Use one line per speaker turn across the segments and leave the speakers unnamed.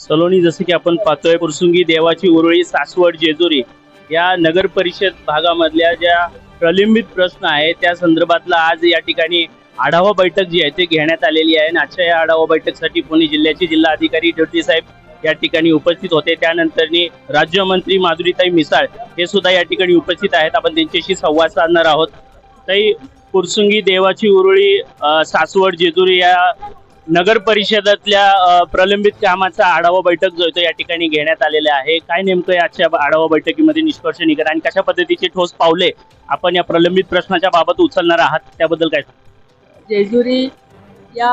सलोनी जसं की आपण पाहतोय पुरसुंगी देवाची उरुळी सासवड जेजुरी या नगर परिषद भागामधल्या ज्या प्रलंबित प्रश्न आहे त्या संदर्भातला आज या ठिकाणी आढावा बैठक जी आहे ती घेण्यात आलेली आहे. आणि आजच्या या आढावा बैठकसाठी पुणे जिल्ह्याचे जिल्हा अधिकारी ड्युटी साहेब या ठिकाणी उपस्थित होते. त्यानंतरनी राज्यमंत्री माधुरीताई मिसाळ हे सुद्धा या ठिकाणी उपस्थित आहेत. आपण त्यांच्याशी संवाद साधणार आहोत. ताई पुरसुंगी देवाची उरुळी सासवड जेजुरी या नगर परिषदातल्या प्रलंबित कामाचा आढावा बैठक जो तो या ठिकाणी घेण्यात आलेला आहे. काय नेमकं आजच्या आढावा बैठकीमध्ये निष्कर्ष निघत आणि कशा पद्धतीचे ठोस पावले आपण या प्रलंबित प्रश्नाच्या बाबत उचलणार आहात? त्याबद्दल काय
जेजुरी या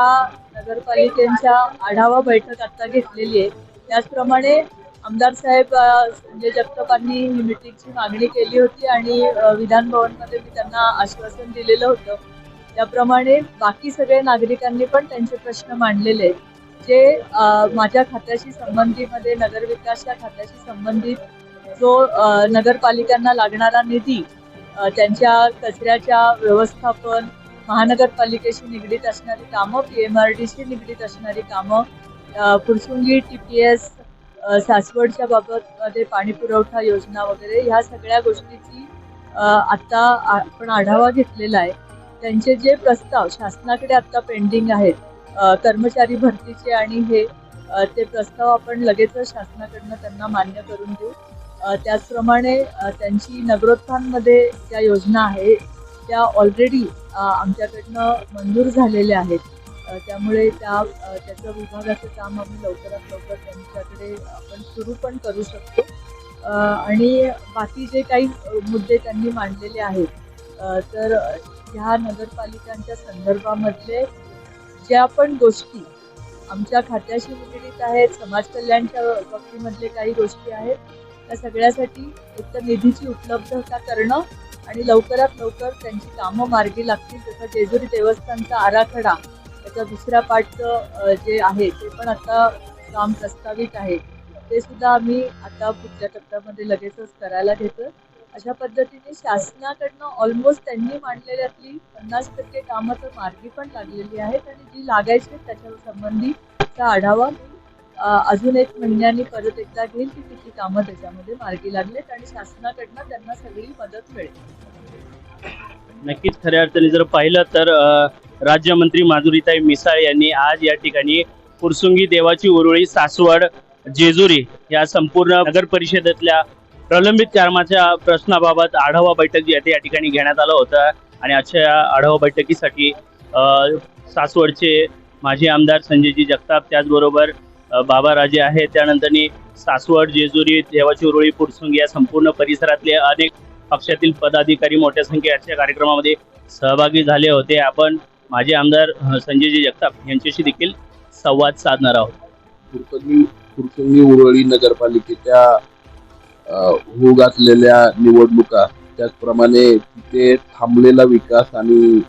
नगरपालिकेच्या आढावा बैठक आता घेतलेली आहे. त्याचप्रमाणे आमदार साहेब संजय जगतापांनी ही मिटिंगची मागणी केली होती आणि विधानभवनमध्ये विधान भवनमध्ये मी त्यांना आश्वासन दिलेलं होतं. त्याप्रमाणे बाकी सगळे नागरिकांनी पण त्यांचे प्रश्न मांडलेले जे माझ्या खात्याशी संबंधीमध्ये नगरविकासच्या खात्याशी संबंधित जो नगरपालिकांना लागणारा निधी त्यांच्या कचऱ्याच्या व्यवस्थापन महानगरपालिकेशी निगडीत असणारी कामं पी एम आर डीशी निगडीत असणारी कामं अ, पुरसुंगी टी पी एस सासवडच्या बाबतमध्ये पाणी पुरवठा योजना वगैरे ह्या सगळ्या गोष्टीची आत्ता आपण आढावा घेतलेला आहे. त्यांचे जे प्रस्ताव शासनाकडे आत्ता पेंडिंग आहेत कर्मचारी भरतीचे आणि हे ते प्रस्ताव आपण लगेचच शासनाकडनं त्यांना मान्य करून देऊ. त्याचप्रमाणे त्यांची नगरोत्थानमध्ये ज्या योजना आहे त्या ऑलरेडी आमच्याकडनं मंजूर झालेल्या आहेत. त्यामुळे त्या त्याचं विभागाचं काम आम्ही लवकरात लवकर त्यांच्याकडे आपण सुरू पण करू शकतो. आणि बाकी जे काही मुद्दे त्यांनी मांडलेले आहेत तर ह्या नगरपालिकांच्या संदर्भामधले ज्या पण गोष्टी आमच्या खात्याशी निगडीत आहेत समाज कल्याणच्या बाबतीमधले काही गोष्टी आहेत त्या सगळ्यासाठी एक तर निधीची उपलब्धता करणं आणि लवकरात लवकर त्यांची कामं मार्गी लागतील जसं जेजुरी देवस्थानचा आराखडा त्याचा दुसऱ्या पाठचं जे आहे ते पण आता काम प्रस्तावित आहे. ते सुद्धा आम्ही आता पुढच्या टप्प्यामध्ये लगेचच करायला घेतो अशा पद्धतीने शासनाकडनं ऑलमोस्ट त्यांनी मांडलेल्यातली पन्नास टक्के कामं तर मार्गी पण लागलेली आहेत आणि जी लागायची आहेत त्याच्या संबंधीचा आढावा मी अजून एक महिन्याने परत एकदा घेईल की किती कामं त्याच्यामध्ये मार्गी लागलेत आणि शासनाकडनं त्यांना सगळी मदत मिळेल.
नक्कीच खऱ्या अर्थाने जर पाहिलं तर राज्यमंत्री माधुरीताई मिसाळ यांनी आज या ठिकाणी पुरसुंगी देवाची उरुळी सासवड जेजुरी या संपूर्ण नगर परिषदेतल्या प्रलंबित कामाच्या प्रश्नाबाबत आढावा बैठक जी आहे या ठिकाणी घेण्यात आलं होतं. आणि आजच्या या आढावा बैठकीसाठी सासवडचे माजी आमदार संजयजी जगताप त्याचबरोबर बाबाराजे बाबा राजे आहेत. त्यानंतरनी सासवड जेजुरी देवाची उरुळी या संपूर्ण परिसरातले अनेक पक्षातील पदाधिकारी मोठ्या संख्येच्या कार्यक्रमामध्ये सहभागी झाले होते. आपण माजी आमदार संजयजी जगताप यांच्याशी देखील संवाद साधणार आहोत.
उरळी नगरपालिकेच्या होऊ घातलेल्या निवडणुका. त्याचप्रमाणे तिथे थांबलेला विकास आणि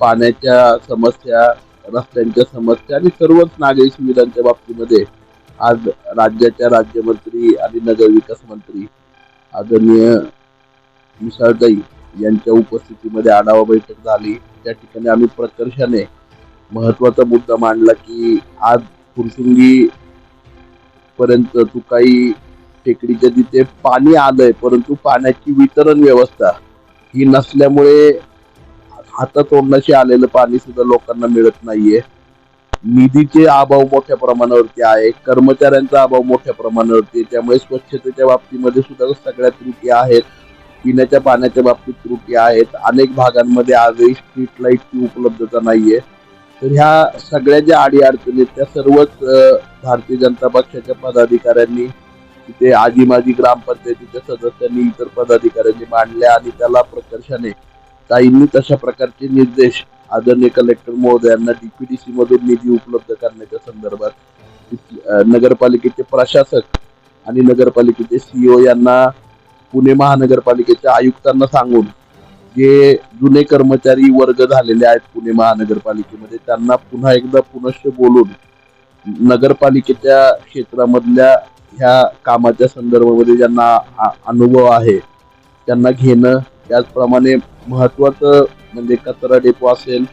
पाण्याच्या समस्या रस्त्यांच्या समस्या आणि सर्वच नागरी सुविधांच्या बाबतीमध्ये आज राज्याच्या राज्यमंत्री आणि नगरविकास मंत्री आदरणीय मिसाळताई यांच्या उपस्थितीमध्ये आढावा बैठक झाली. त्या ठिकाणी आम्ही प्रकर्षाने महत्त्वाचा मुद्दा मांडला की आज फुरसुंगी पर्यंत तुकाई टेकडीच्या तिथे पाणी आलंय परंतु पाण्याची वितरण व्यवस्था ही नसल्यामुळे हातातोंडाशी आलेलं पाणी सुद्धा लोकांना मिळत नाहीये. निधीचे अभाव मोठ्या प्रमाणावरती आहे कर्मचाऱ्यांचा अभाव मोठ्या प्रमाणावरती आहे त्यामुळे स्वच्छतेच्या बाबतीमध्ये सुद्धा सगळ्या त्रुटी आहेत पिण्याच्या पाण्याच्या बाबतीत त्रुटी आहेत अनेक भागांमध्ये आजही स्ट्रीट लाईटची उपलब्धता नाहीये. तर ह्या सगळ्या ज्या अडी अडचणी आहेत त्या सर्वच भारतीय जनता पक्षाच्या पदाधिकाऱ्यांनी तिथे आजी माजी ग्रामपंचायतीच्या सदस्यांनी इतर पदाधिकाऱ्यांनी मांडल्या आणि त्याला प्रकर्षाने काहींनी तशा प्रकारचे निर्देश आदरणीय कलेक्टर महोदयांना डीपीडीसी मधून निधी उपलब्ध करण्याच्या संदर्भात नगरपालिकेचे प्रशासक आणि नगरपालिकेचे सीओ यांना पुणे महानगरपालिकेच्या आयुक्तांना सांगून जे जुने कर्मचारी वर्ग झालेले आहेत पुणे महानगरपालिकेमध्ये त्यांना पुन्हा एकदा पुनश्च बोलून नगरपालिकेच्या क्षेत्रामधल्या ह्या कामाच्या संदर्भामध्ये ज्यांना अनुभव आहे त्यांना घेणं त्याचप्रमाणे महत्वाचं म्हणजे कचरा डेपो असेल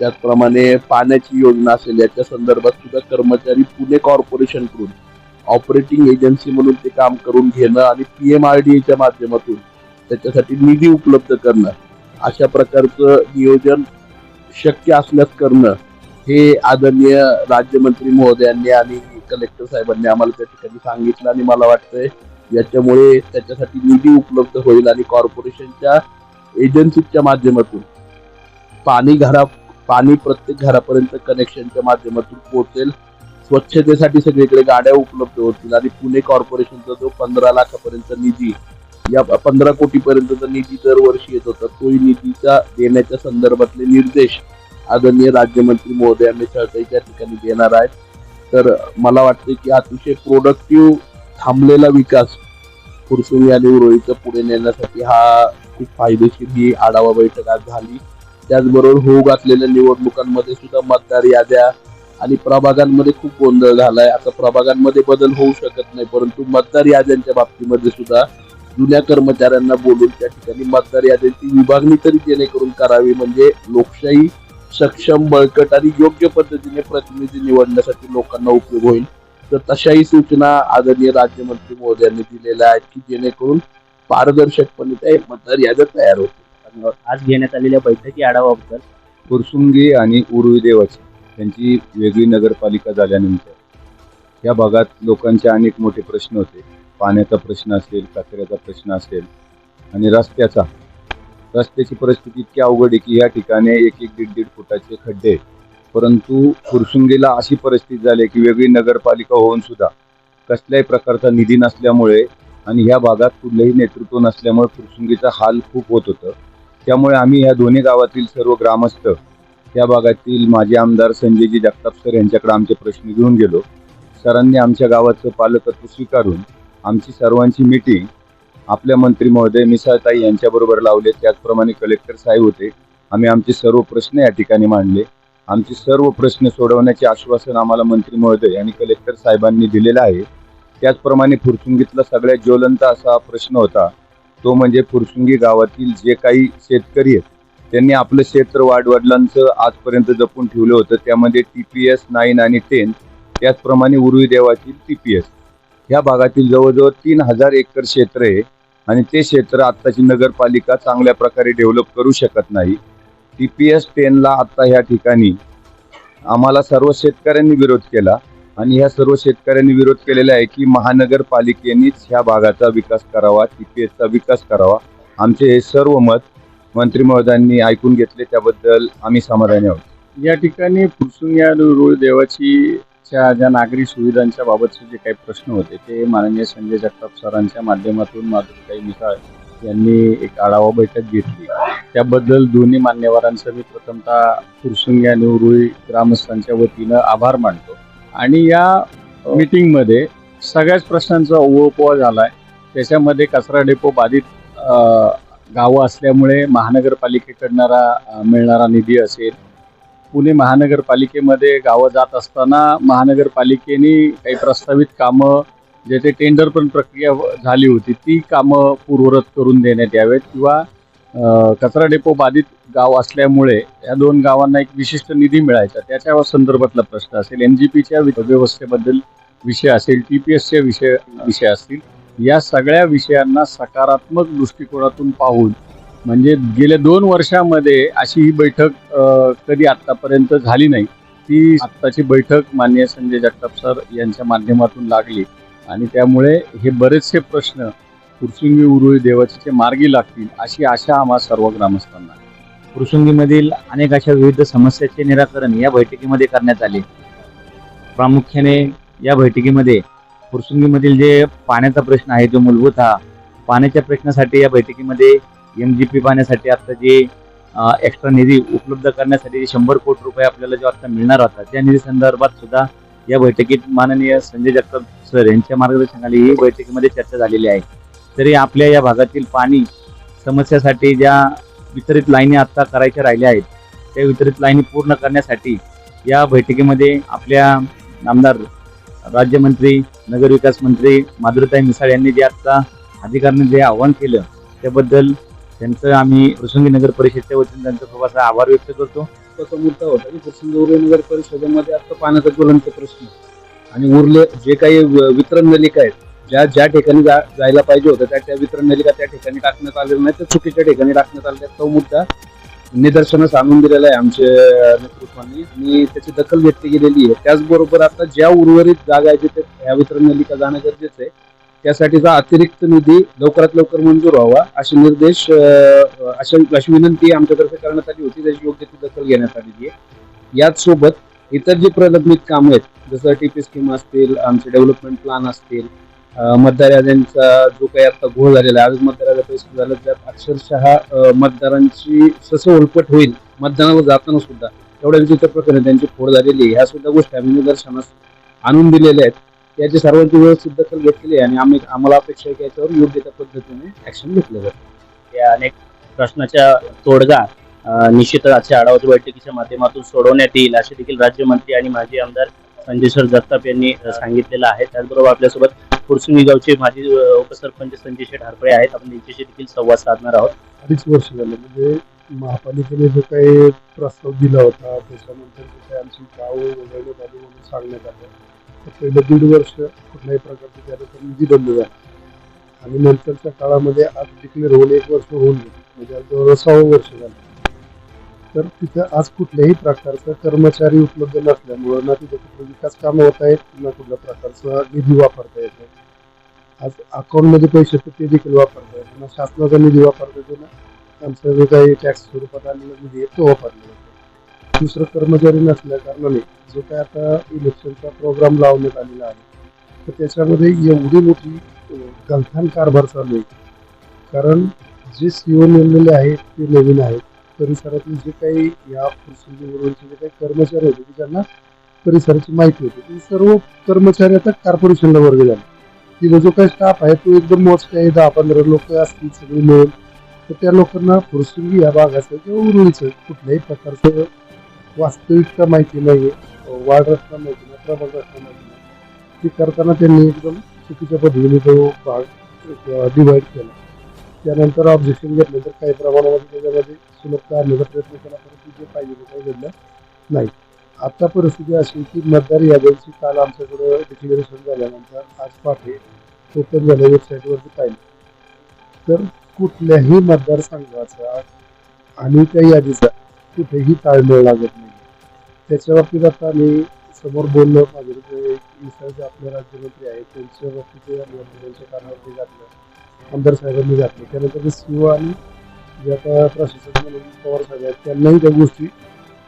त्याचप्रमाणे पाण्याची योजना असेल याच्या संदर्भात सुद्धा कर्मचारी पुणे कॉर्पोरेशनकडून ऑपरेटिंग एजन्सी म्हणून ते काम करून घेणं आणि पी एम आर डी एच्या माध्यमातून त्याच्यासाठी निधी उपलब्ध करणं अशा प्रकारचं नियोजन शक्य असल्यास करणं हे आदरणीय राज्यमंत्री महोदयांनी आणि कलेक्टर साहेबांनी आम्हाला त्या ठिकाणी सांगितलं आणि मला वाटतंय याच्यामुळे त्याच्यासाठी निधी उपलब्ध होईल आणि कॉर्पोरेशनच्या एजन्सीच्या माध्यमातून पाणी घरा पाणी प्रत्येक घरापर्यंत कनेक्शनच्या माध्यमातून पोहोचेल. स्वच्छतेसाठी सगळीकडे गाड्या उपलब्ध होतील आणि पुणे कॉर्पोरेशनचा जो पंधरा लाखापर्यंत निधी या पंधरा कोटीपर्यंतचा निधी दरवर्षी येत होता तोही निधीचा देण्याच्या संदर्भातले निर्देश आदरणीय राज्यमंत्री महोदयांनी सहकाही त्या ठिकाणी देणार आहेत. तर मला वाटते की अतिशय प्रोडक्टिव्ह थांबलेला विकास फुरसुंगी आणि उरळीचं पुढे नेण्यासाठी हा खूप फायदेशीर ही आढावा बैठक आज झाली. त्याचबरोबर होऊ घातलेल्या निवडणुकांमध्ये सुद्धा मतदार याद्या आणि प्रभागांमध्ये खूप गोंधळ झालाय. आता प्रभागांमध्ये बदल होऊ शकत नाही परंतु मतदार याद्यांच्या बाबतीमध्ये सुद्धा जुन्या कर्मचाऱ्यांना बोलून त्या ठिकाणी मतदार याद्यांची विभागणी तरी जेणेकरून करावी म्हणजे लोकशाही सक्षम बळकट आणि योग्य पद्धतीने प्रतिनिधी निवडण्यासाठी लोकांना उपयोग होईल. तर तशाही सूचना आदरणीय राज्यमंत्री महोदयांनी दिलेल्या आहेत की जेणेकरून पारदर्शकपणे त्या मतदार याद्या तयार होतील.
आज घेण्यात आलेल्या बैठकी आढावाबद्दल
फुरसुंगी आणि उरुळी देवाची त्यांची वेगळी नगरपालिका झाल्यानंतर या भागात लोकांचे अनेक मोठे प्रश्न होते. पाण्याचा प्रश्न असेल कचऱ्याचा प्रश्न असेल आणि रस्त्याचा रस्त्याची परिस्थिती इतकी अवघड आहे की या ठिकाणी एक एक दीड दीड फुटाचे खड्डे आहेत. परंतु फुरसुंगीला अशी परिस्थिती झाली की वेगळी नगरपालिका होऊन सुद्धा कसल्याही प्रकारचा निधी नसल्यामुळे आणि ह्या भागात कुठलंही नेतृत्व नसल्यामुळे फुरसुंगीचा हाल खूप होत होतं त्यामुळे आम्ही ह्या दोन्ही गावातील सर्व ग्रामस्थ या भागातील माजी आमदार संजयजी जगताप सर यांच्याकडे आमचे प्रश्न घेऊन गेलो सरांनी आमच्या गावाचं पालकत्व स्वीकारून आमची सर्वांची मीटिंग आपल्या मंत्री महोदय मिसाळताई यांच्याबरोबर लावले त्याचप्रमाणे कलेक्टर साहेब होते. आम्ही आमचे सर्व प्रश्न या ठिकाणी मांडले. आमचे सर्व प्रश्न सोडवण्याचे आश्वासन आम्हाला मंत्री महोदय आणि कलेक्टर साहेबांनी दिलेलं आहे. त्याचप्रमाणे फुरसुंगीतला सगळ्यात ज्वलंत असा प्रश्न होता. तो म्हणजे फुरसुंगी गावातील जे काही शेतकरी आहेत त्यांनी आपलं क्षेत्र वाडवडिलांचं आजपर्यंत जपून ठेवलं होतं. त्यामध्ये टी पी एस नाईन आणि टेन त्याचप्रमाणे उर्वी देवातील टी पी एस ह्या भागातील जवळजवळ तीन हजार एकर क्षेत्र आहे आणि ते क्षेत्र आत्ताची नगरपालिका चांगल्या प्रकारे डेव्हलप करू शकत नाही. टी पी एस टेनला आत्ता ह्या ठिकाणी आम्हाला सर्व शेतकऱ्यांनी विरोध केला आणि ह्या सर्व शेतकऱ्यांनी विरोध केलेला आहे की महानगरपालिकेनेच ह्या भागाचा विकास करावा टी पी एसचा विकास करावा. आमचे हे सर्व मत मंत्री महोदयांनी ऐकून घेतले त्याबद्दल आम्ही समाधानी आहोत.
या ठिकाणी फुरसुंगी या देवाची च्या ज्या नागरी सुविधांच्या बाबतचे जे काही प्रश्न होते ते माननीय संजय जगताप सरांच्या माध्यमातून माधुरीताई मिसाळ यांनी एक आढावा बैठक घेतली. त्याबद्दल दोन्ही मान्यवरांचं मी प्रथमतः फुरसुंगी आणि उरुळी ग्रामस्थांच्या वतीनं आभार मानतो. आणि या मीटिंगमध्ये सगळ्याच प्रश्नांचा ओवपोवा झाला आहे त्याच्यामध्ये कचरा डेपो बाधित गावं असल्यामुळे महानगरपालिकेकडणारा मिळणारा निधी असेल पुणे महानगरपालिकेमध्ये गावं जात असताना महानगरपालिकेने काही प्रस्तावित कामं ज्याचे टेंडर पण प्रक्रिया झाली होती ती कामं पूर्वरत करून देण्यात यावेत किंवा कचरा डेपो बाधित गाव असल्यामुळे या दोन गावांना एक विशिष्ट निधी मिळायचा. त्याच्या संदर्भातला प्रश्न असेल. एन जी पीच्या व्यवस्थेबद्दल विषय असेल टी पी एसचे विषय विषय असतील. या सगळ्या विषयांना सकारात्मक दृष्टिकोनातून पाहून म्हणजे गेल्या दोन वर्षामध्ये अशी ही बैठक कधी आत्तापर्यंत झाली नाही ती आत्ताची बैठक माननीय संजय जगताप सर यांच्या माध्यमातून लागली आणि त्यामुळे हे बरेचसे प्रश्न फुरसुंगी उरुळी देवाचे मार्गी लागतील अशी आशा आम्हा सर्व ग्रामस्थांना आहे.
अनेक अशा विविध समस्याचे निराकरण या बैठकीमध्ये करण्यात आले प्रामुख्याने या बैठकीमध्ये फुरसुंगीमधील जे पाण्याचा प्रश्न आहे जो मूलभूत हा पाण्याच्या प्रश्नासाठी या बैठकीमध्ये एम जी पी पाहण्यासाठी आता जे एक्स्ट्रा निधी उपलब्ध करण्यासाठी जे शंभर कोटी रुपये आपल्याला जो आता मिळणार होता त्या निधी संदर्भात सुद्धा या बैठकीत माननीय संजय जगताप सर यांच्या मार्गदर्शनाखाली ही बैठकीमध्ये चर्चा झालेली आहे. तरी आपल्या या भागातील पाणी समस्यासाठी ज्या वितरित लाईनी आत्ता करायच्या राहिल्या आहेत त्या वितरित लाईनी पूर्ण करण्यासाठी या बैठकीमध्ये आपल्या आमदार राज्यमंत्री नगरविकास मंत्री माधुरीताई मिसाळ यांनी जे आत्ता अधिकाऱ्यांनी जे आवाहन केलं त्याबद्दल त्यांचं आम्ही प्रसंगी नगर परिषदेच्या वतीने त्यांचा खूप असा आभार व्यक्त करतो.
तसा मुद्दा होता की फुरसुंगी उर्वरी नगर परिषदेमध्ये आता पाण्याचा ज्वलंत प्रश्न आणि उरले जे काही वितरण नलिका आहेत ज्या ज्या ठिकाणी जा- जायला पाहिजे होतं त्या त्या वितरण नलिका त्या ठिकाणी टाकण्यात आलेल्या नाही तर चुकीच्या ठिकाणी टाकण्यात आलेल्या आहेत. तो मुद्दा निदर्शनास आणून दिलेला आहे आमच्या नेतृत्वाने. आणि त्याची दखल घेतली गेलेली आहे. त्याचबरोबर आता ज्या उर्वरित जागा आहेत तिथे ह्या वितरण नलिका जाणं गरजेचं आहे. त्यासाठीचा अतिरिक्त निधी लवकरात लवकर मंजूर व्हावा असे निर्देश अशा अशी विनंती आमच्यातर्फे करण्यात आली होती त्याची योग्य ती दखल घेण्यात आलेली आहे. याचसोबत इतर जी प्रलंबित कामं आहेत जसं टी पी स्कीम असतील आमचे डेव्हलपमेंट प्लान असतील मतदारांचा जो काही आता घोळ झालेला आहे आज मतदाराला पैसे झालं त्यात अक्षरशः मतदारांची ससं उलपट होईल मतदानाला जाताना सुद्धा एवढ्या विचित्र प्रकरणे त्यांची फोड झालेली आहे. ह्या सुद्धा गोष्टी आम्ही निदर्शनास आणून दिलेल्या आहेत. याची सर्वांची व्यवस्थित दखल घेतलेली आहे आणि आम्ही आम्हाला अपेक्षा आहे की याच्यावर योग्य त्या पद्धतीने ऍक्शन घेतलं जातं
या अनेक प्रश्नाच्या तोडगा निश्चितच आजच्या आढावा बैठकीच्या माध्यमातून सोडवण्यात येईल असे देखील राज्यमंत्री आणि माजी आमदार संजयश्वर जगताप यांनी सांगितलेलं आहे. त्याचबरोबर आपल्यासोबत फुरसुंगी गावचे माजी उपसरपंच संजय शेठ हरपळे आहेत. आपण त्यांच्याशी देखील संवाद साधणार आहोत.
अडीच वर्ष झालं. म्हणजे महापालिकेने जो काही प्रस्ताव दिला होता त्याच्यानंतर जे काही आमची गाव वगैरे म्हणून सांगण्यात आलं पहिलं दीड वर्ष कुठल्याही प्रकारचं त्याला तर निधी बंद झाला. आणि नंतरच्या काळामध्ये आज डिक्लेअर होऊन एक वर्ष होऊन गेलं. म्हणजे आज जवळ सहावं वर्ष झालं. तर तिथं आज कुठल्याही प्रकारचं कर्मचारी उपलब्ध नसल्यामुळं ना तिथं कुठलं विकास कामं होत आहेत ना कुठल्या प्रकारचा निधी वापरता येतो आज अकाउंटमध्ये पैसे तर ते देखील वापरता येतो ना शासनाचा निधी वापरता येतो ना आमचं जे काही टॅक्स स्वरूपात आलेला निधी आहे तो वापरला जातो. दुसरं कर्मचारी नसल्या कारणाने जो काय आता इलेक्शनचा प्रोग्राम लावण्यात आलेला आहे तर त्याच्यामध्ये एवढी मोठी गलथान कारभार चालू आहे. कारण जे सीओ नेमलेले आहेत ते नवीन आहेत परिसरातील जे काही या फुरसुंगीवरचे जे काही कर्मचारी होते की ज्यांना परिसराची माहिती होती ते सर्व कर्मचारी आता कॉर्पोरेशनला वर्ग झाले तिथं जो काही स्टाफ आहे तो एकदम मोजका आहे दहा पंधरा लोक असतील सगळे मिळून. तर त्या लोकांना फुरसुंगी या भागाचं किंवा उरुळीचं कुठल्याही प्रकारचं वास्तविकता माहिती नाही वाढ रस्ता माहिती नाही प्रभाग रस्ता माहिती नाही. ती करताना त्यांनी एकदम चुकीच्या पद्धतीने तो भाग डिवाईड केला. त्यानंतर ऑब्जेक्शन घेतल्यानंतर काही प्रमाणामध्ये त्याच्यामध्ये सुलभता आणण्याचा प्रयत्न केला परंतु जे पाहिजे ते काही घडलं नाही. आता परिस्थिती अशी आहे की मतदार याद्यांची काल आमच्याकडं डिक्लेरेशन झाल्यानंतर आज पाठे ओपन झाल्या वेबसाईटवरती पाहिलं. तर कुठल्याही मतदारसंघाचा आणि त्या यादीचा कुठेही ताळमेळ लागत नाही. त्याच्या बाबतीत आता आम्ही समोर बोललो माझे जे आपले राज्यमंत्री आहेत त्यांच्या बाबतीत ते त्यांच्या कानावरती घातलं. आमदार साहेबांनी घातलं. त्यानंतर सीओ आणि जे आता प्रशासक म्हणून पवार साहेब आहेत त्यांनाही त्या गोष्टी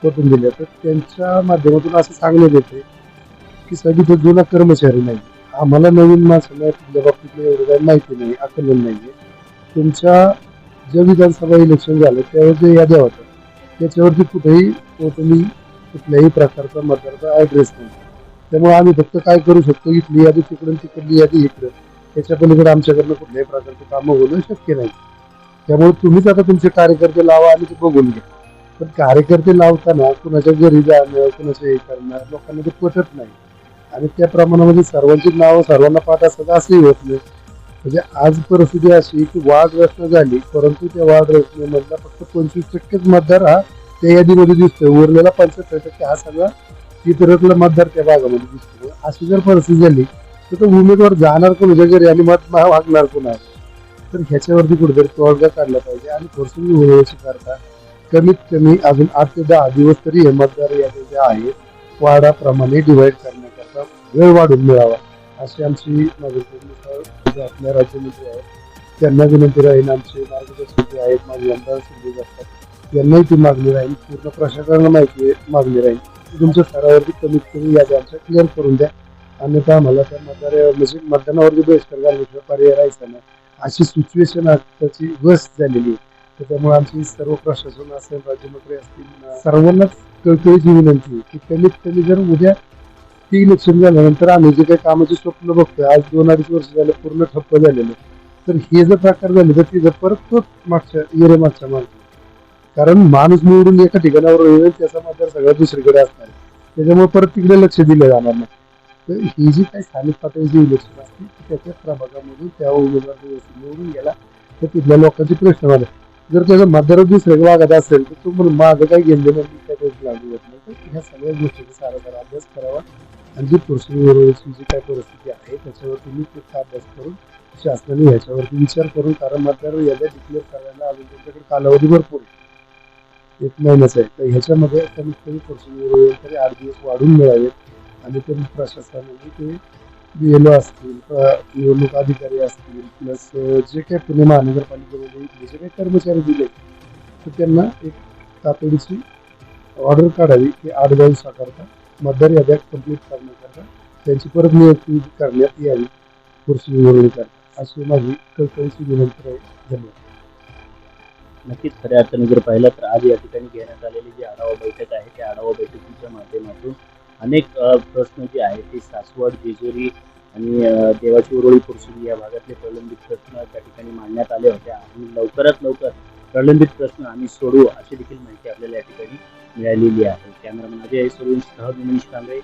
पटून दिल्या. तर त्यांच्या माध्यमातून असं सांगण्यात येते की सगळी तो जुना कर्मचारी नाही. आम्हाला नवीन माणसाला तुमच्या बाबतीतलं एवढं काही माहिती नाही आकलन नाही आहे तुमच्या ज्या विधानसभा इलेक्शन झालं त्यावेळेस जे याद्या होत्या त्याच्यावरती कुठेही तुम्ही कुठल्याही प्रकारचा मतदाराचा ॲड्रेस नाही. त्यामुळे आम्ही फक्त काय करू शकतो इथली यादी तिकडून तिकडली यादी इकडं. त्याच्या पलीकडे आमच्याकडनं कुठल्याही प्रकारचं कामं होणं शक्य नाही. त्यामुळे तुम्हीच आता तुमचे कार्यकर्ते लावा आणि ते बघून घ्या पण कार्यकर्ते लावताना कुणाच्या घरी जाणं कुणाचं हे करणं लोकांना ते पटत नाही. आणि त्या प्रमाणामध्ये सर्वांची नावं सर्वांना पाठ असतात असंही होत नाही. म्हणजे आज परिस्थिती अशी की वाढ रचना झाली परंतु त्या वाढ रचनेमधला फक्त पंचवीस टक्केच मतदार हा त्या यादीमध्ये दिसतोय. उरलेला पंच्याहत्तर टक्के हा सगळा इतरातला मतदार त्या भागामध्ये दिसतो अशी जर परिस्थिती झाली तर तो उमेदवार जाणार कोणाच्या घरी आणि मत वागणार कोण आहे तर ह्याच्यावरती कुठेतरी तोडगा काढला पाहिजे आणि फोर्सिंग उमेदवारी करता कमीत कमी अजून आठ ते दहा दिवस तरी हे मतदार यादी जे आहेत. वाडाप्रमाणे डिवाईड करण्याकरता वेळ वाढून मिळावा अशी आमची माझे आपल्या राज्यमंत्री आहेत. त्यांना विनंती राहील आमचे मार्गदर्शक जे आहेत माझे आमदार संजय असतात यांनाही ती मागणी राहील. पूर्ण प्रशासनाला माहिती मागणी राहील. तुमच्या स्तरावरती कमीत कमी यादी आमच्या क्लिअर करून द्या. अन्यथा आम्हाला त्या मतदार म्हणजे मतदानावरती बहिष्कार घालण्याशिवाय पर्याय राहायचा नाही. अशी सिच्युएशन आताची वस्त झालेली आहे. त्याच्यामुळे आमची सर्व प्रशासन असेल राज्यमंत्री असतील सर्वांनाच कळकळीची विनंती की कमीत कमी जर उद्या ती इलेक्शन झाल्यानंतर आम्ही जे काही कामाचे स्वप्न बघतोय आज दोन अडीच वर्ष झाले पूर्ण ठप्प झालेलं तर हे जर प्रकार झाले तर तिथं परत तोच मागच्या येरे मागच्या मागे. कारण माणूस निवडून एका ठिकाणावर येईल त्याचा मतदार सगळा दुसरीकडे असणार आहे. त्याच्यामुळे परत तिकडे लक्ष दिलं जाणार नाही. तर ही जी काही स्थानिक पातळीची इलेक्शन असते त्याच्याच त्याच्या प्रभागामधून त्या उमेदवार निवडून गेला. तर तिथल्या लोकांचे प्रश्न झाले जर त्याचा मतदाराची सहभागात असेल तर तो म्हणून माझं काही घेणं नाही, काही लागू होत नाही. तर ह्या सगळ्या गोष्टीचा सारा सारा अभ्यास करावा. आणि जी पुरुषांची जी काय परिस्थिती आहे त्याच्यावरती मी खूप अभ्यास करून शासनाने ह्याच्यावरती विचार करून कारण मतदार याद्या डिक्लेअर करायला अजून त्यांच्याकडे कालावधी भरपूर आहे. एक महिन्याचं आहे. तर ह्याच्यामध्ये कमीत कमी पर्सेंट तरी आठ दिवस वाढून मिळावेत आणि ते प्रशासनाने ते बी एल असतील निवडणूक अधिकारी असतील प्लस जे काही पुणे महानगरपालिकेमध्ये जे काही कर्मचारी दिले तर त्यांना एक तातडीची ऑर्डर काढावी की आठ दिवसाकरता मतदार याद्या कंप्लीट करण्याकरता त्यांची परत नियुक्ती करण्यात यावी पुरुष निवडणुकीकरता अशी माझी कळकळीची विनंती आहे. धन्यवाद.
नक्कीच खऱ्या अर्थाने जर पाहिलं तर आज या ठिकाणी घेण्यात आलेली जी आढावा बैठक आहे त्या आढावा बैठकीच्या माध्यमातून अनेक प्रश्न जे आहेत ते सासवड जेजुरी आणि देवाची उरोळी पुरसुंगी या भागातले प्रलंबित प्रश्न त्या ठिकाणी मांडण्यात आले होते. आणि लवकरात लवकर प्रलंबित प्रश्न आम्ही सोडवू अशी देखील माहिती आपल्याला या ठिकाणी मिळालेली आहे. कॅमेरामन अजय सोडून सह दिनेश कांबळे